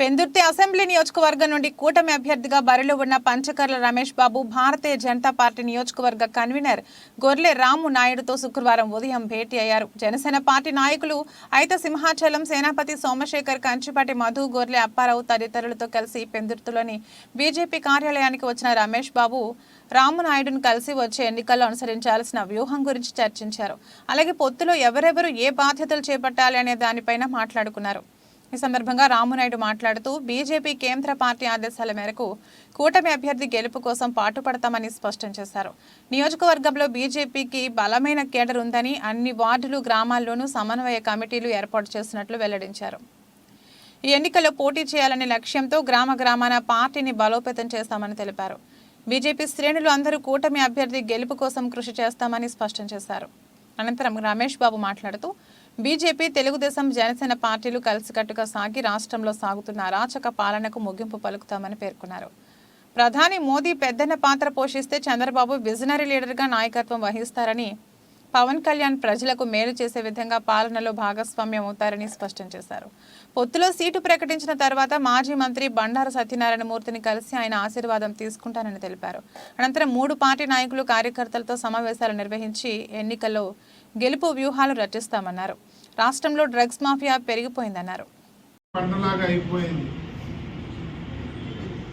Pendurthi assembly నియోజకవర్గం నుండి కూటమి అభ్యర్థిగా బరిలో ఉన్న పంచకర్ల రమేష్ బాబు భారతీయ జనతా పార్టీ నియోజకవర్గ కన్వీనర్ గొర్లె రాము నాయుడుతో శుక్రవారం ఉదయం భేటీ అయ్యారు. జనసేన పార్టీ నాయకులు అయిత సింహాచలం సేనాపతి సోమశేఖర్ కంచిపాటి మధు గొర్లె అప్పారావు తదితరులతో కలిసి పెందుర్తిలోని బీజేపీ కార్యాలయానికి వచ్చిన రమేష్ బాబు రామునాయుడును కలిసి వచ్చే ఎన్నికల్లో అనుసరించాల్సిన వ్యూహం గురించి చర్చించారు. అలాగే పొత్తులో ఎవరెవరు ఏ బాధ్యతలు చేపట్టాలి అనే దానిపైన మాట్లాడుకున్నారు. ఈ సందర్భంగా రామునాయుడు మాట్లాడుతూ బీజేపీ కేంద్ర పార్టీ ఆదేశాల మేరకు కూటమి అభ్యర్థి గెలుపు కోసం పాటుపడతామని స్పష్టం చేశారు. నియోజకవర్గంలో బీజేపీకి బలమైన కేడర్ ఉందని అన్ని వార్డులు గ్రామాల్లోనూ సమన్వయ కమిటీలు ఏర్పాటు చేస్తున్నట్లు వెల్లడించారు. ఈ ఎన్నికల్లో పోటీ చేయాలనే లక్ష్యంతో గ్రామ గ్రామాన పార్టీని బలోపేతం చేస్తామని తెలిపారు. బీజేపీ శ్రేణులు అందరూ కూటమి అభ్యర్థి గెలుపు కోసం కృషి చేస్తామని స్పష్టం చేశారు. అనంతరం రమేష్ బాబు మాట్లాడుతూ బీజేపీ తెలుగుదేశం జనసేన పార్టీలు కలిసికట్టుగా సాగి రాష్ట్రంలో సాగుతున్న అరాచక పాలనకు ముగింపు పలుకుతామని పేర్కొన్నారు. ప్రధాని మోదీ పెద్దన్న పాత్ర పోషిస్తే చంద్రబాబు విజనరీ లీడర్గా నాయకత్వం వహిస్తారని పవన్ కళ్యాణ్ ప్రజలకు మేలు చేసే విధంగా పాలనలో భాగస్వామ్యం అవుతారని స్పష్టం చేశారు. పొత్తులో సీటు ప్రకటించిన తర్వాత మాజీ మంత్రి బండారు సత్యనారాయణ మూర్తిని కలిసి ఆయన ఆశీర్వాదం తీసుకుంటానని తెలిపారు. అనంతరం మూడు పార్టీ నాయకులు కార్యకర్తలతో సమావేశాలు నిర్వహించి ఎన్నికల్లో గెలుపు వ్యూహాలు రచిస్తామన్నారు. రాష్ట్రంలో డ్రగ్స్ మాఫియా పెరిగిపోయిందన్నారు. అయిపోయింది.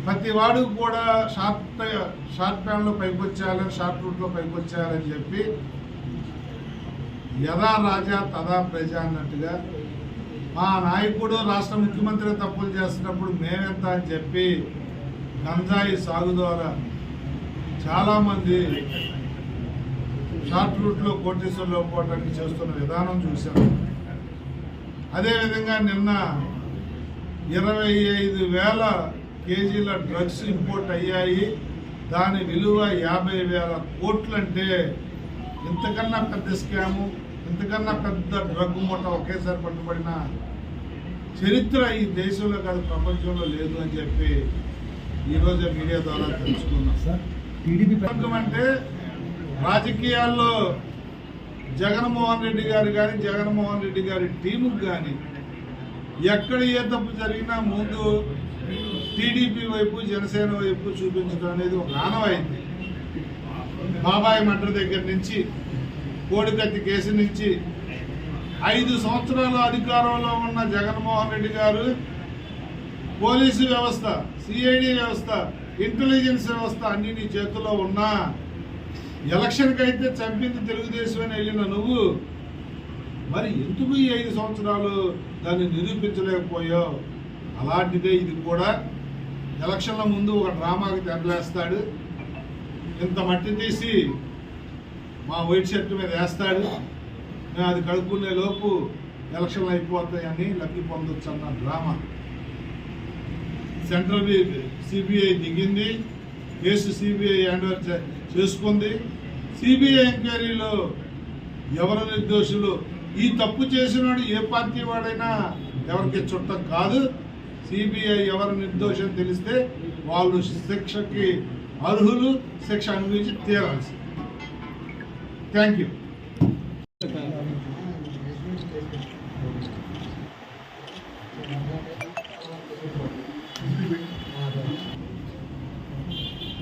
ప్రతి వాడు కూడా షార్ట్ షార్ట్ ప్యాన్లో పైకి వచ్చేయాలని షార్ట్ రూట్లో పైకి వచ్చేయాలని చెప్పి యథా రాజా తదా ప్రజ అన్నట్టుగా మా నాయకుడు రాష్ట్ర ముఖ్యమంత్రి తప్పులు చేస్తున్నప్పుడు మేమెంత అని చెప్పి గంజాయి సాగు ద్వారా చాలామంది షార్ట్ రూట్లో కోటేశ్వర్లో పోవడానికి చేస్తున్న విధానం చూశాం. అదేవిధంగా నిన్న ఇరవై ఐదు వేల కేజీల డ్రగ్స్ ఇంపోర్ట్ అయ్యాయి. దాని విలువ యాభై వేల కోట్లంటే ఇంతకన్నా పెద్ద స్కాము ఇంతకన్నా పెద్ద డ్రగ్ మూట ఒకేసారి పట్టుబడిన చరిత్ర ఈ దేశంలో కాదు ప్రపంచంలో లేదు అని చెప్పి ఈరోజు మీడియా ద్వారా తెలుసుకున్నాం. సార్ అంటే రాజకీయాల్లో జగన్మోహన్ రెడ్డి గారు కానీ జగన్మోహన్ రెడ్డి గారి టీముకు కానీ ఎక్కడ ఏ తప్పు జరిగినా ముందు టీడీపీ వైపు జనసేన వైపు చూపించడం అనేది ఒక ఆనవాయింది బాబాయ్ మటర్ దగ్గర నుంచి కోడికత్తి కేసు నుంచి ఐదు సంవత్సరాల అధికారంలో ఉన్న జగన్మోహన్ రెడ్డి గారు పోలీసు వ్యవస్థ సిఐడి వ్యవస్థ ఇంటెలిజెన్స్ వ్యవస్థ అన్ని నీ చేతిలో ఉన్నా ఎలక్షన్కి అయితే చంపింది తెలుగుదేశం అని వెళ్ళిన నువ్వు మరి ఎందుకు ఈ ఐదు సంవత్సరాలు దాన్ని నిరూపించలేకపోయావు? అలాంటిదే ఇది కూడా. ఎలక్షన్ల ముందు ఒక డ్రామాకి తెరలేస్తాడు. ఇంత మట్టి తీసి మా వైట్ షర్ట్ మీద వేస్తాడు. మేము అది కడుక్కునే లోపు ఎలక్షన్లు అయిపోతాయని లబ్ధి పొందొచ్చు అన్న డ్రామా. సెంట్రల్ సిబిఐ దిగింది. కేసు సిబిఐ హ్యాండ్ ఓవర్ చే- చేసుకుంది. సిబిఐ ఎంక్వైరీలో ఎవరు నిర్దోషులు? ఈ తప్పు చేసినవాడు ఏ పార్టీ వాడైనా ఎవరికి చుట్టం కాదు. సిబిఐ ఎవరు నిర్దోషం తెలిస్తే వాళ్ళు శిక్షకి అర్హులు శిక్ష అనుభవించి తీరాల్సి థ్యాంక్ యూ.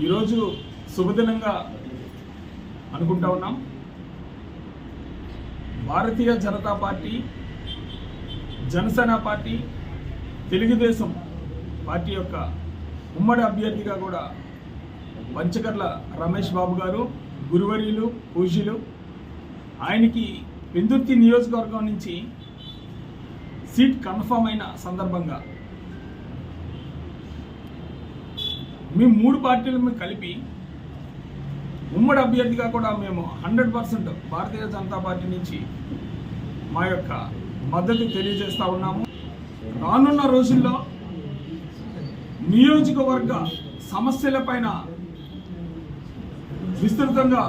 ఈరోజు శుభదినంగా అనుకుంటా ఉన్నాం. Bharatiya Janata party Janasena party Telugu Desam party యొక్క ఉమ్మడి అభ్యర్థిగా కూడా పంచకర్ల రమేష్ బాబు గారు గురువరీలు పూజలు ఆయనకి పెందుర్తి నియోజకవర్గం నుంచి సీట్ కన్ఫర్మ్ అయిన సందర్భంగా మేము మూడు పార్టీలను కలిపి ఉమ్మడి అభ్యర్థిగా కూడా మేము hundred percent Bharatiya Janata party నుంచి మా యొక్క మద్దతు తెలియజేస్తూ ఉన్నాము. రానున్న రోజుల్లో నియోజకవర్గ సమస్యలపైన విస్తృతంగా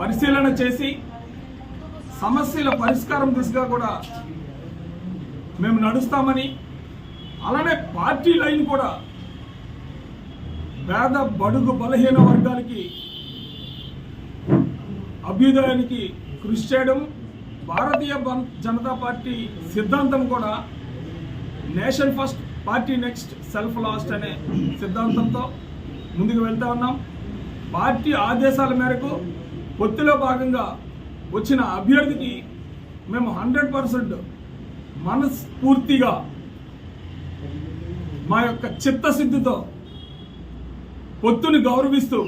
పరిశీలన చేసి సమస్యల పరిష్కారం దిశగా కూడా మేము నడుస్తామని అలానే పార్టీ లైన్ కూడా పేద బడుగు బలహీన వర్గాలకి అభ్యుదయానికి కృషి చేయడం భారతీయ జనతా పార్టీ సిద్ధాంతం కూడా nation first party next self last అనే సిద్ధాంతంతో ముందుకు వెళ్తా ఉన్నాం. పార్టీ ఆదేశాల మేరకు పొత్తులో భాగంగా వచ్చిన అభ్యర్థికి మేము హండ్రెడ్ పర్సెంట్ మనస్ఫూర్తిగా మా యొక్క చిత్తశుద్ధితో పొత్తుని గౌరవిస్తూ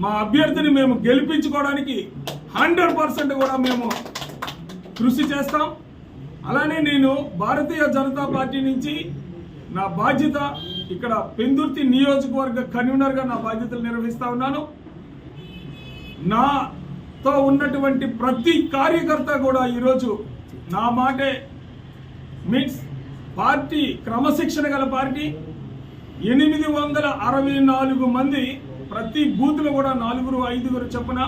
మా అభ్యర్థిని మేము గెలిపించుకోవడానికి హండ్రెడ్ పర్సెంట్ కూడా మేము కృషి చేస్తాం. అలానే నేను భారతీయ జనతా పార్టీ నుంచి నా బాధ్యత ఇక్కడ పెందుర్తి నియోజకవర్గ కన్వీనర్గా నా బాధ్యతలు నిర్వహిస్తా ఉన్నాను. నాతో ఉన్నటువంటి ప్రతి కార్యకర్త కూడా ఈరోజు నా మాటే మీన్స్ పార్టీ క్రమశిక్షణ గల పార్టీ. ఎనిమిది వందల అరవై నాలుగు మంది ప్రతి బూత్లో కూడా నాలుగురు ఐదుగురు చొప్పున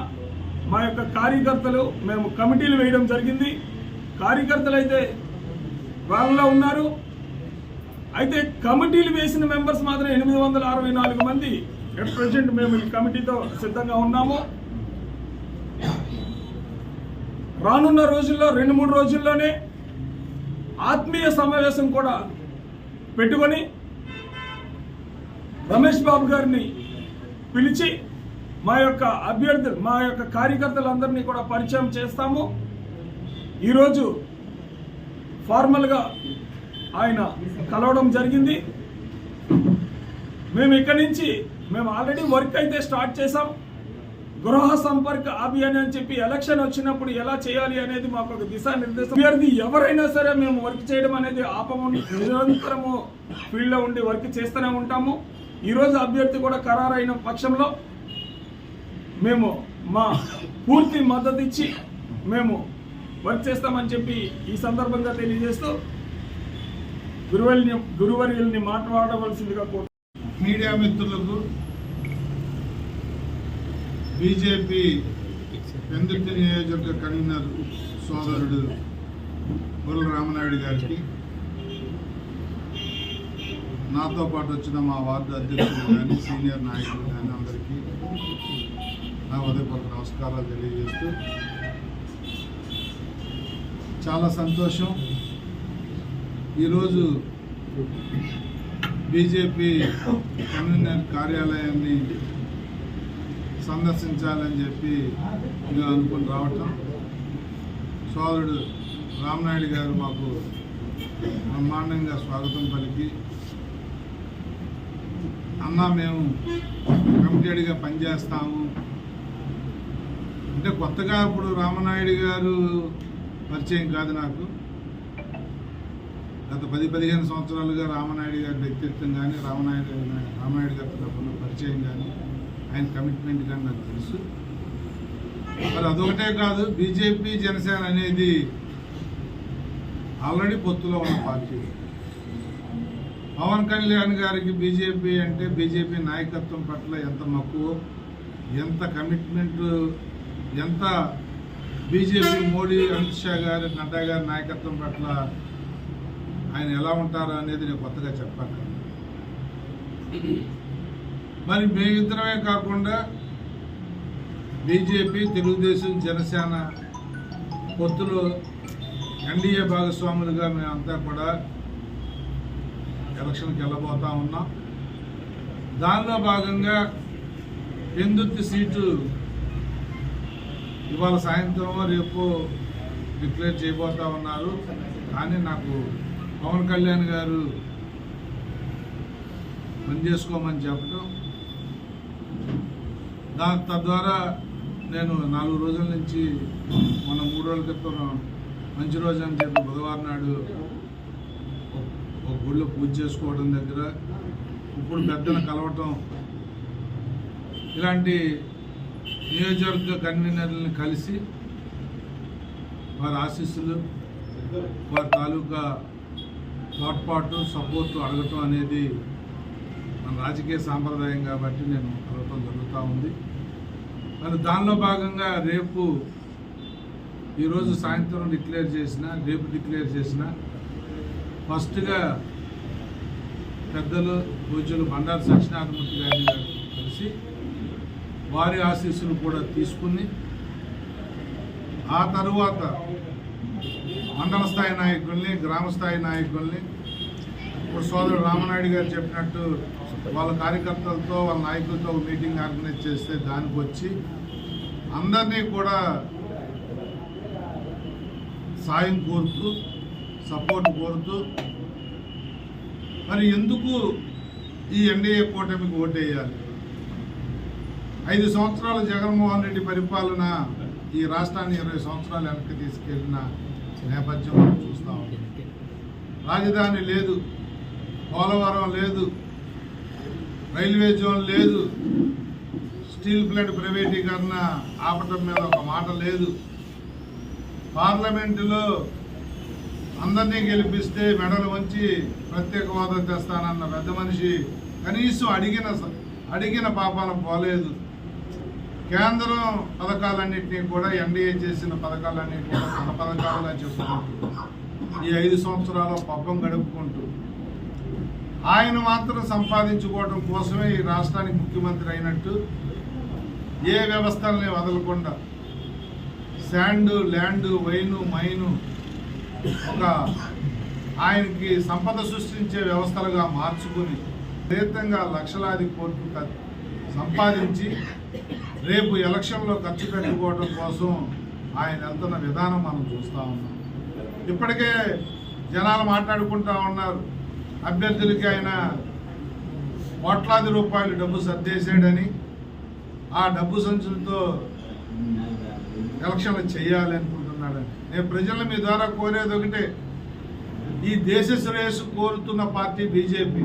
మా యొక్క కార్యకర్తలు మేము కమిటీలు వేయడం జరిగింది. కార్యకర్తలు అయితే వాళ్ళలో ఉన్నారు. అయితే కమిటీలు వేసిన మెంబర్స్ మాత్రం ఎనిమిది వందల అరవై నాలుగు మంది ఎట్ ప్రజెంట్ మేము ఈ కమిటీతో సిద్ధంగా ఉన్నాము. రానున్న రోజుల్లో రెండు మూడు రోజుల్లోనే ఆత్మీయ సమావేశం కూడా పెట్టుకొని రమేష్ బాబు గారిని పిలిచి మా యొక్క అభ్యర్థులు మా యొక్క కార్యకర్తలందరినీ కూడా పరిచయం చేస్తాము. ఈరోజు ఫార్మల్గా ఆయన కలవడం జరిగింది. మేము ఇక్కడి నుంచి మేము ఆల్రెడీ వర్క్ అయితే స్టార్ట్ చేసాం గృహ సంపర్క అభియాన్ అని చెప్పి ఎలక్షన్ వచ్చినప్పుడు ఎలా చేయాలి అనేది మాకు ఒక దిశానిర్దేశం. అభ్యర్థి ఎవరైనా సరే మేము వర్క్ చేయడం అనేది ఆపము నిరంతరము ఫీల్డ్లో ఉండి వర్క్ చేస్తూనే ఉంటాము. ఈరోజు అభ్యర్థి కూడా ఖరారైన పక్షంలో మేము మా పూర్తి మద్దతు ఇచ్చి మేము వర్క్ చేస్తామని చెప్పి ఈ సందర్భంగా తెలియజేస్తూ గురువల్ని గురువర్యుల్ని మాట్లాడవలసిందిగా కోరు మీడియా మిత్రులకు బీజేపీ పెందుర్తి నియోజకవర్గ కన్వీనర్ సోదరుడు బుర్ర రామనాయుడు గారికి నాతో పాటు వచ్చిన మా వార్డు అధ్యక్షులు కానీ సీనియర్ నాయకులు కానీ అందరికీ నా ఉదయపూర్వక నమస్కారాలు తెలియజేస్తూ చాలా సంతోషం. ఈరోజు బీజేపీ కన్వీనర్ కార్యాలయాన్ని సందర్శించాలని చెప్పి నేను అనుకుని రావటం. సోదరుడు రామ్నాయుడు గారు మాకు బ్రహ్మాండంగా స్వాగతం పలికి అన్న మేము కమిటెడ్గా పనిచేస్తాము. అంటే కొత్తగా ఇప్పుడు రామనాయుడు గారు పరిచయం కాదు నాకు. గత పది పదిహేను సంవత్సరాలుగా రామనాయుడు గారి వ్యక్తిత్వం కానీ రామనాయుడు రామనాయుడు గారి పరిచయం కానీ ఆయన కమిట్మెంట్ కానీ నాకు తెలుసు. మరి అదొకటే కాదు బీజేపీ జనసేన అనేది ఆల్రెడీ పొత్తులో ఉన్న పార్టీ. పవన్ కళ్యాణ్ గారికి బీజేపీ అంటే బీజేపీ నాయకత్వం పట్ల ఎంత మక్కువ ఎంత కమిట్మెంట్ ఎంత బీజేపీ మోడీ అమిత్ షా గారి నడ్డా గారి నాయకత్వం పట్ల ఆయన ఎలా ఉంటారో అనేది నేను కొత్తగా చెప్పాను మరి మేమిద్దరమే కాకుండా బీజేపీ తెలుగుదేశం జనసేన పొత్తులు ఎన్డీఏ భాగస్వాములుగా మేమంతా కూడా ఎలక్షన్కి వెళ్ళబోతా ఉన్నాం. దానిలో భాగంగా పెందుర్తి సీటు ఇవాళ సాయంత్రం రేపు డిక్లేర్ చేయబోతా ఉన్నారు. కానీ నాకు పవన్ కళ్యాణ్ గారు పని చేసుకోమని చెప్పడం దా తద్వారా నేను నాలుగు రోజుల నుంచి మన మూడు రోజుల క్రితం మంచి రోజు అని చెప్పి బుధవారం నాడు ఊళ్ళో పూజ చేసుకోవడం దగ్గర ఇప్పుడు పెద్దలు కలవటం ఇలాంటి నియోజకవర్గ కన్వీనర్లను కలిసి వారి ఆశీస్సులు వారి తాలూకా తోడ్పాటు సపోర్టు అడగటం అనేది మన రాజకీయ సాంప్రదాయం కాబట్టి నేను కలవటం జరుగుతూ ఉంది. మరి దానిలో భాగంగా రేపు ఈరోజు సాయంత్రం డిక్లేర్ చేసిన రేపు డిక్లేర్ చేసిన ఫస్ట్గా పెద్దలు పూజలు బండారు సత్యనారాయణమూర్తి గారిని గారు కలిసి వారి ఆశీస్సులు కూడా తీసుకుని ఆ తరువాత మండల స్థాయి నాయకుల్ని గ్రామ స్థాయి నాయకుల్ని ఇప్పుడు సోదరుడు రామనాయుడు గారు చెప్పినట్టు వాళ్ళ కార్యకర్తలతో వాళ్ళ నాయకులతో మీటింగ్ ఆర్గనైజ్ చేస్తే దానికి వచ్చి అందరినీ కూడా సాయం కోరుతూ సపోర్ట్ కోరుతూ మరి ఎందుకు ఈ ఎన్డీఏ కూటమికి ఓటేయాలి? ఐదు సంవత్సరాల జగన్మోహన్ రెడ్డి పరిపాలన ఈ రాష్ట్రాన్ని ఇరవై సంవత్సరాలు వెనక్కి తీసుకెళ్ళిన నేపథ్యం మనం చూస్తా ఉన్నాం. రాజధాని లేదు పోలవరం లేదు రైల్వే జోన్ లేదు స్టీల్ ప్లాంట్ ప్రైవేటీకరణ ఆపటం మీద ఒక మాట లేదు. పార్లమెంటులో అందరినీ గెలిపిస్తే మెడలు వంచి ప్రత్యేక హోదా తెస్తానన్న పెద్ద మనిషి కనీసం అడిగిన స- అడిగిన పాపాన పోలేదు. కేంద్రం పథకాలన్నింటినీ కూడా ఎన్డీఏ చేసిన పథకాలన్నింటినీ కూడా తన పథకాలుగా చెప్పుకుంటూ ఈ ఐదు సంవత్సరాల పబ్బం గడుపుకుంటూ ఆయన మాత్రం సంపాదించుకోవడం కోసమే ఈ రాష్ట్రానికి ముఖ్యమంత్రి అయినట్టు ఏ వ్యవస్థల్ని వదలకుండా శాండు ల్యాండ్ వైను మైను ఒక ఆయనకి సంపద సృష్టించే వ్యవస్థలుగా మార్చుకుని ప్రయత్నంగా లక్షలాది కోట్లు సంపాదించి రేపు ఎలక్షన్లో ఖర్చు పెట్టుకోవడం కోసం ఆయన వెళ్తున్న విధానం మనం చూస్తూ ఉన్నాం. ఇప్పటికే జనాలు మాట్లాడుకుంటా ఉన్నారు. అభ్యర్థులకి ఆయన కోట్లాది రూపాయలు డబ్బు సర్దేశాడని. ఆ డబ్బు సంచులతో ఎలక్షన్లు చేయాలి అనుకుంటున్నాడని నేను ప్రజల మీ ద్వారా కోరేది ఒకటే ఈ దేశ శ్రేయస్సు కోరుతున్న పార్టీ బీజేపీ.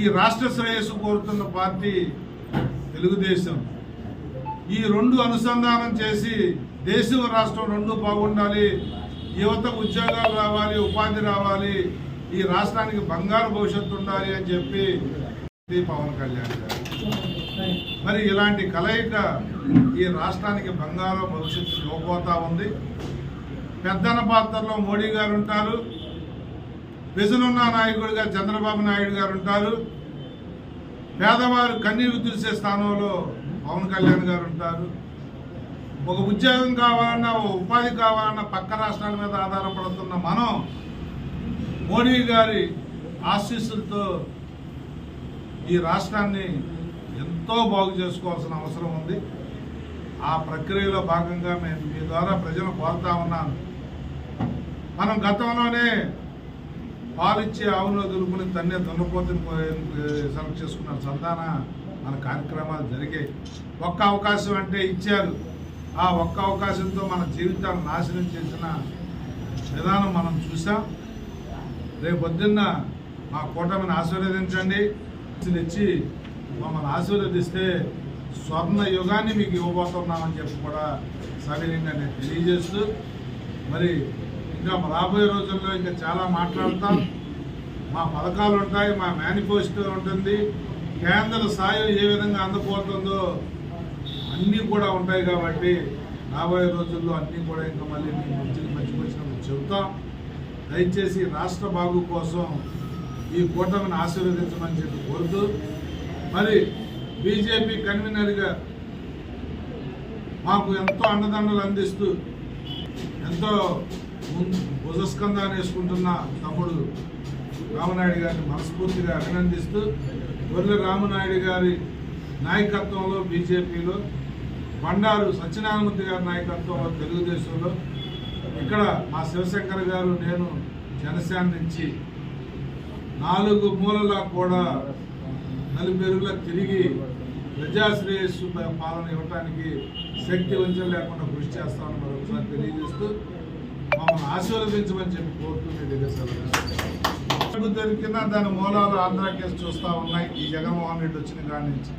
ఈ రాష్ట్ర శ్రేయస్సు కోరుతున్న పార్టీ తెలుగుదేశం. ఈ రెండు అనుసంధానం చేసి దేశం రాష్ట్రం రెండు బాగుండాలి యువత ఉద్యోగాలు రావాలి ఉపాధి రావాలి ఈ రాష్ట్రానికి బంగారు భవిష్యత్తు ఉండాలి అని చెప్పి పవన్ కళ్యాణ్ గారు. మరి ఇలాంటి కలయిక ఈ రాష్ట్రానికి బంగారు భవిష్యత్తు లోపోతా ఉంది. పెద్దన పాత్రలో మోడీ గారు ఉంటారు విజనున్న నాయకుడిగా చంద్రబాబు నాయుడు గారు ఉంటారు పేదవారు కన్నీరు తుడిసే స్థానంలో పవన్ కళ్యాణ్ గారు ఉంటారు ఒక ఉద్యోగం కావాలన్నా ఒక ఉపాధి కావాలన్నా పక్క రాష్ట్రాల మీద ఆధారపడుతున్న మనం మోడీ గారి ఆశీస్సులతో ఈ రాష్ట్రాన్ని ఎంతో బాగు చేసుకోవాల్సిన అవసరం ఉంది. ఆ ప్రక్రియలో భాగంగా మేము మీ ద్వారా ప్రజలు కోరుతా ఉన్నాను. మనం గతంలోనే పాలిచ్చే ఆవును దురుకుని తన్నే దున్నపోతుని సెలెక్ట్ చేసుకున్న సంతాన మన కార్యక్రమాలు జరిగాయి. ఒక్క అవకాశం అంటే ఇచ్చారు. ఆ ఒక్క అవకాశంతో మన జీవితాలను నాశనం చేసిన విధానం మనం చూసాం రేపు పొద్దున్న మా కూటమిని ఆశీర్వదించండి. ఇచ్చి మమ్మల్ని ఆశీర్వదిస్తే స్వర్ణ యుగాన్ని మీకు ఇవ్వబోతున్నామని చెప్పి కూడా సవినీయంగా నేను తెలియజేస్తూ మరి ఇంకా రాబోయే రోజుల్లో ఇంకా చాలా మాట్లాడతాం. మా పథకాలు ఉంటాయి మా మేనిఫెస్టో ఉంటుంది. కేంద్ర సాయం ఏ విధంగా అందబోతుందో అన్నీ కూడా ఉంటాయి కాబట్టి రాబోయే రోజుల్లో అన్నీ కూడా ఇంకా మళ్ళీ మేము మంచికి మంచి వచ్చినప్పుడు చెబుతాం. దయచేసి రాష్ట్ర బాగు కోసం ఈ కూటమిని ఆశీర్వదించమని చెప్పి కోరుతూ మరి బీజేపీ కన్వీనర్గా మాకు ఎంతో అండదండలు అందిస్తూ ఎంతో ముం- వేసుకుంటున్న తమ్ముడు రామనాయుడు గారిని మనస్ఫూర్తిగా అభినందిస్తూ గొర్రె రామనాయుడు గారి నాయకత్వంలో బీజేపీలో బండారు సత్యనారాయణమూర్తి గారి నాయకత్వంలో తెలుగుదేశంలో ఇక్కడ మా శివశంకర్ గారు నేను జనసేన నుంచి నాలుగు మూలలా కూడా నలుపెరుగులా తిరిగి ప్రజాశ్రేయస్సు పాలన ఇవ్వటానికి శక్తి వంచం లేకుండా కృషి చేస్తామని మరొకసారి తెలియజేస్తూ మమ్మల్ని ఆశీర్వదించమని చెప్పి కోరుతుంది ప్రభుత్వం దగ్గర దాని మూలాలు ఆంధ్ర కేసు చూస్తూ ఉన్నాయి. ఈ జగన్మోహన్ రెడ్డి వచ్చిన కాడి నుంచి.